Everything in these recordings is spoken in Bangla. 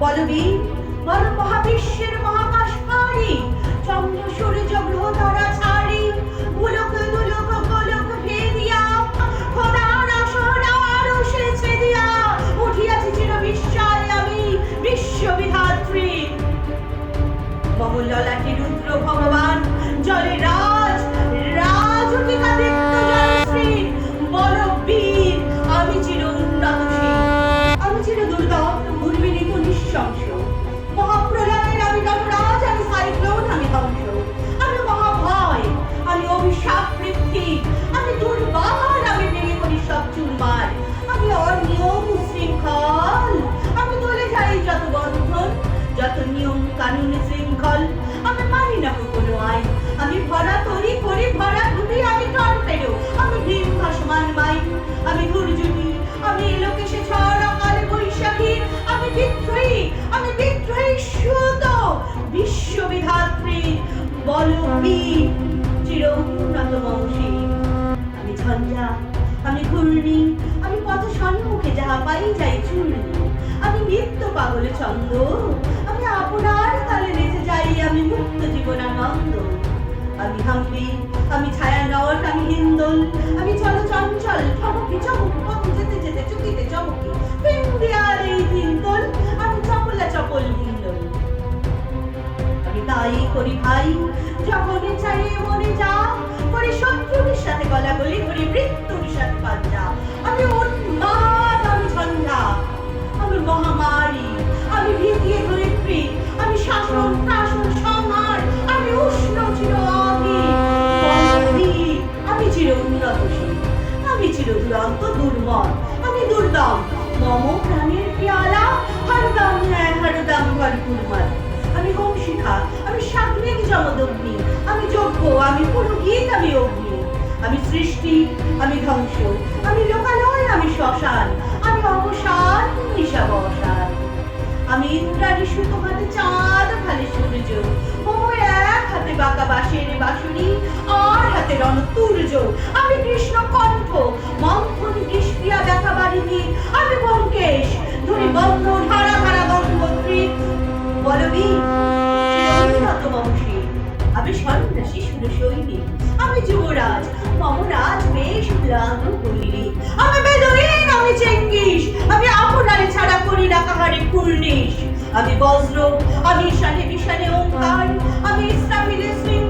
বলবি বল মহাবিশ্বের মহাকাশকারী। চন্দ্র সূর্য গ্রহ তারা ছাড়ি গোলক ভেদিয়া। খোদার উসেছে দিয়া উঠিয়াছি চির বিস্ময় আমি বিশ্ববিধাত্রী। রুদ্র ভগবান, জলে রাজ নিঃশংস মহাপ্রলয়ের আমি নটরাজ আমি সাইক্লোন, আমি ধ্বংস আমি মহাভয়, আমি অভিশাপ বৃদ্ধি। আমি দুর্বার, আমি ভেঙে করি সব চুরমার আমি অনিয়ম শৃঙ্খল। আমি বলে যাই যত বন্ধন, যত নিয়ম কানুন শৃঙ্খল। আমি মানি না বিশ্ববিধাত্রী বলবী চির উন্নত বংশী আমি ঝঞ্ঝা, আমি ঘূর্ণি, আমি পথ সম্মুখে যাহা পাই যাই চূর্ণি। আমি নিত্য পাগল ছন্দ, আমি আপনার তালে নেচে যাই, আমি মুক্ত জীবনানন্দ আমি হাম্পি, আমি ছায়ানট আমি হিন্দল, আমি চল চঞ্চল ঠমকি চমকি, পথে যেতে যেতে চুকিতে চমকি। ফিন্দিয়ার এই হিন্দল আমি চপলা চপল তাই করি ভাই যখন চাই মনে যা করে শত্রুর সাথে গলাগলি করি মৃত্যুর সাথে পাঞ্জা আমি উন্মাদ আমি ঝঞ্ঝা আমি মহামারী আমি ভিতিয়ে ধরিত্রী আমি শাসন প্রাসন সংহার আমি উষ্ণ চির বন্দী, আমি চির উন্নতশীল আমি চির দুরন্ত দুর্মল আমি দুর্দম। মম প্রাণের পিয়ালা হরদম হ্যাঁ হরদম ভরপুর মত আমি হোম শিখা, আমি সাগ্নিক জমদগ্নি আমি যজ্ঞ, আমি পুরোহিত, আমি অগ্নি। আমি সৃষ্টি, আমি ধ্বংস, আমি লোকালয়, আমি শ্মশান, আমি অবসান নিশাবসান আমি ইন্দ্রাণী সুত হাতে চাঁদ ফালে সূর্য এক হাতে বাঁকা আর হাতে রণতুর্য। আমি কৃষ্ণ কণ্ঠ, মন্থন নিষ্ক্রিয়া দেখা বাড়িনি আমি বঙ্কেশ ধরি বন্ধ বলবি প্লাঙ্গ করিলি আমি বেদরিন আমি চেঙ্গিস, আমি আপনারে ছাড়া করি না কাহারে কুর্নিশ আমি বজ্র, আমি ঈশানে বিশানে ওঙ্কার আমি ইসরাফিলে শৃঙ্গার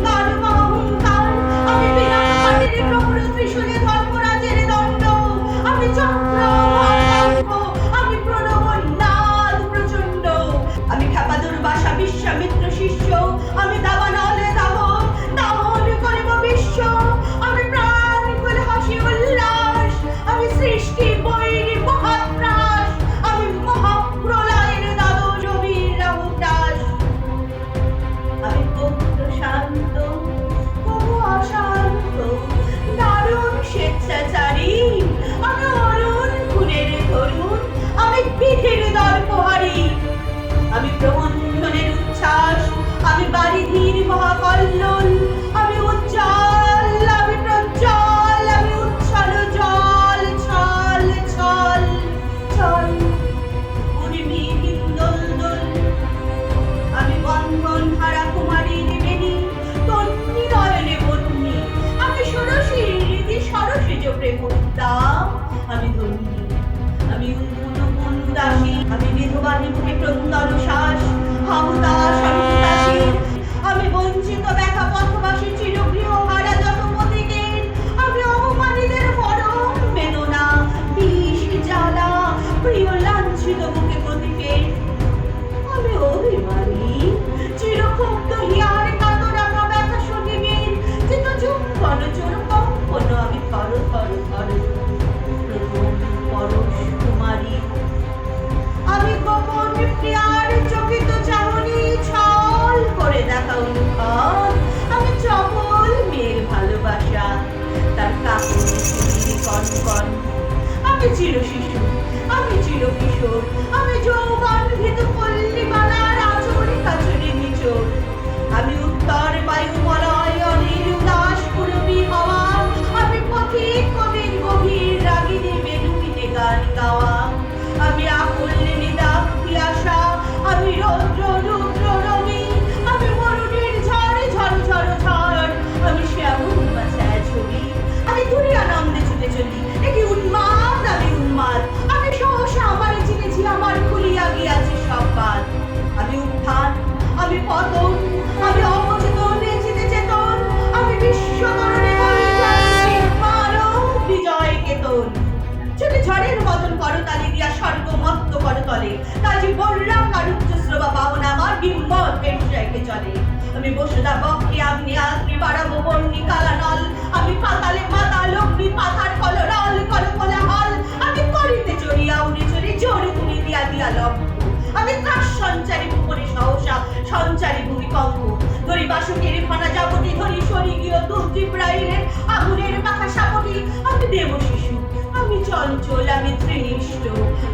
চির হার আমি পতন, আমি অবচেতন নেচিতে চেতন। আমি বিশ্বতরণে বিজয় কেতন। ছোট ঝড়ের মতন করতালি দিয়া স্বর্গমত্ত করতলে কাজী বললাম কারুচ্চ শ্রবা পাওনা আমার বিম্বল পেটুজাইকে চলে। আমি বসুদা বক্ষে আপনি আসবি বাড়াবো বন্যি কালা নল আমি পাতালে মাতা লগ্নি পাতার কলরল কল কলা হল আমি করিতে চড়িয়া উনি চড়ে জোরে তুলি দিয়া দিয়া লগ্ন ত্রাস সঞ্চারী ভুবনে সহসা সঞ্চারী ভূমিকম্প। ধরি বাসকের ফানা যাবতি, ধরি সরি গিয়ে দুর্দিপ্রাইলের আগুনের পাখা সাপটি। আমি দেব শিশু, আমি চঞ্চল, আমি তৃষ্ণ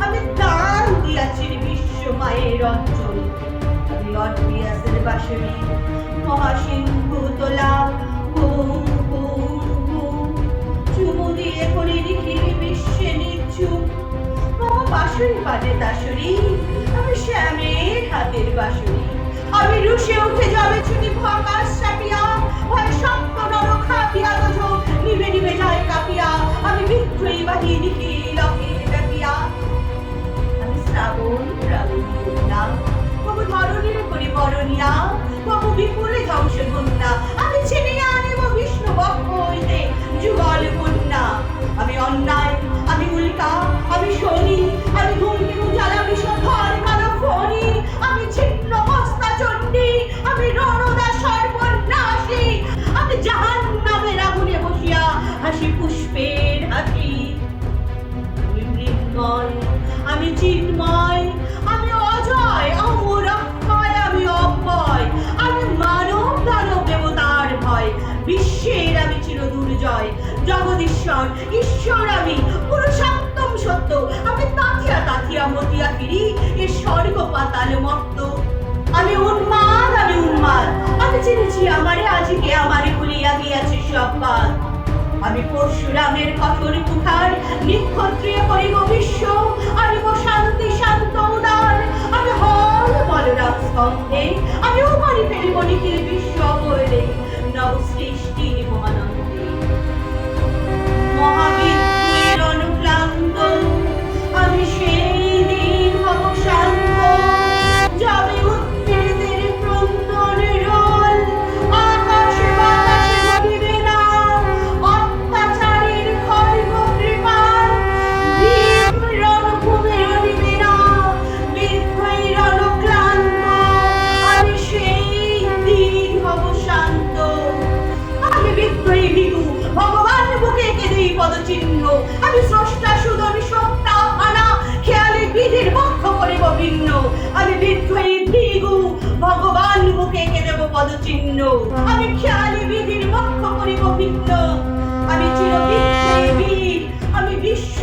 আমি দান দিয়াছি বিশ্ব মায়ের অঞ্চল। আমি অট্রিয়াসের বাসরি মহাসিন্ধু তোলা বাঁশুরি বাজে দাসুরি শ্যামের হাতের বাসুরি। আমি রুশে উঠে যাবে ছুটি আকাশ চাপিয়া ভয় সপ্ত নর খাপিয়া গজ নিবে নিবে যায় কাপিয়া। আমি চিন্ময় আমি অজয়, অমর অক্ষয় আমি আমি মানব দানব দেবতার ভয়। বিশ্বের আমি চির দুর্জয় জগদীশ্বর, ঈশ্বর আমি, পুরুষোত্তম সত্য, আমি তাথিয়া তাথিয়া মতিয়া ফিরি, এ স্বর্গ পাতাল মত্ত। আমি উন্মাদ আমি উন্মাদ, আমি চিনেছি আমারে, আজকে আমারে ভুলিয়া গিয়াছে সব বাদ। আমি পরশুরামের কঠোর কুঠার, নিক্ষত্রিয় করিব বিশ্ব আনিব শান্তি শান্ত উদার। আমি হল বলরাম স্কন্ধে চিহ্ন। আমি স্রষ্টা শুধু, আমি সত্তা, আনা। খেয়ালে বিধির বক্ষ করিব ভিন্ন আমি বিদ্রোহী ভৃগু, ভগবান বুকে এঁকে দেব পদচিহ্ন। আমি খেয়ালে বিধির বক্ষ করিব ভিন্ন আমি চির বিদ্রোহী আমি বিশ্ব